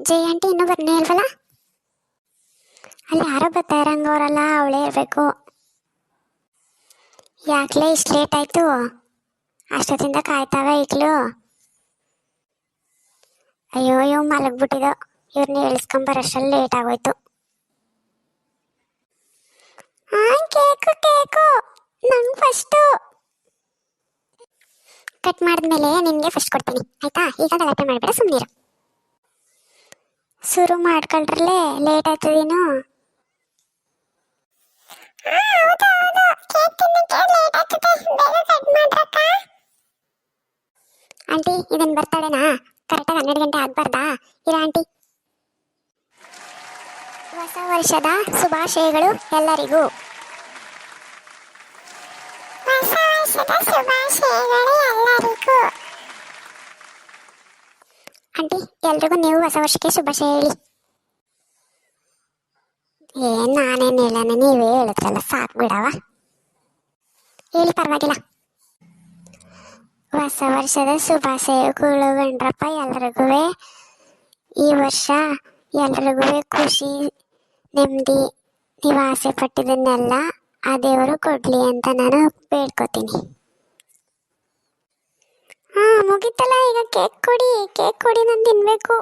ಜಯ aunty ಇನ್ನೂ ಬರ್ನೇ ಇಲ್ವಲ್ಲ? ಅಲ್ಲಿ ಯಾರೋ ಬರ್ತಾ ಇರಂಗವ್ರಲ್ಲ ಅವಳೇ ಇರಬೇಕು. ಯಾಕಲೇ ಇಷ್ಟು ಲೇಟ್ ಆಯಿತು? ಅಷ್ಟೊತ್ತಿಂದ ಕಾಯ್ತಾವೆ ಈಗಲೂ. ಅಯ್ಯೋ ಇವ್ ಮಲಗ್ಬಿಟ್ಟಿದ್ದು ಇವ್ರನ್ನ ಇಳಿಸ್ಕೊಂಬರಷ್ಟಲ್ಲಿ ಲೇಟ್ ಆಗೋಯ್ತು. Cake cake! ನಂಗೆ ಫಸ್ಟು ಕಟ್ ಮಾಡಿದ್ಮೇಲೆ ನಿನಗೆ ಫಸ್ಟ್ ಕೊಡ್ತೀನಿ. ಆಯ್ತಾ? ಈಗ ಗಲಾಟೆ ಮಾಡಬೇಡ ಸುಮ್ಮನಿರು ಶುರು ಮಾಡ್ಕೊಂಡ್ರಲ್ಲೇ ಲೇಟ್ ಆಯ್ತದೇನು ಆಂಟಿ ಇದನ್ ಬರ್ತಾಳೆನಾ ಕರೆಕ್ಟಾಗಿ ಹನ್ನೆರಡು ಗಂಟೆ ಆಗ್ಬಾರ್ದಾ? ಇರ ಆಂಟಿ ಹೊಸ ವರ್ಷದ ಶುಭಾಶಯಗಳು ಎಲ್ಲರಿಗೂ. ಹೊಸ ವರ್ಷದ ಎಲ್ಲರಿಗೂ ಆಂಟಿ, ಎಲ್ರಿಗೂ ನೀವು ಹೊಸ ವರ್ಷಕ್ಕೆ ಶುಭಾಶಯ ಹೇಳಿ. ಏನ್ ನಾನೇನು ಹೇಳೋಣ, ನೀವೇ ಹೇಳುತ್ತಲ್ಲ ಸಾಕು ಬಿಡವ ಹೇಳಿ, ಪರವಾಗಿಲ್ಲ. ಹೊಸ ವರ್ಷದ ಶುಭಾಶಯಗಳು ಗಂಡ್ರಪ್ಪ, ಎಲ್ರಿಗೂ ಈ ವರ್ಷ ಎಲ್ರಿಗೂ ಖುಷಿ, ನೆಮ್ಮದಿ ನೀವು ಆಸೆ ಪಟ್ಟಿದ್ದನ್ನೆಲ್ಲ ಆ ದೇವರು ಕೊಡಲಿ ಅಂತ ನಾನು ಬೇಡ್ಕೋತೀನಿ. ಮುಗೀತಲ್ಲ ಈಗ ಕೇಕ್ ಕೊಡಿ ಕೇಕ್ ಕೊಡಿ ನಾನು ತಿನ್ಬೇಕು.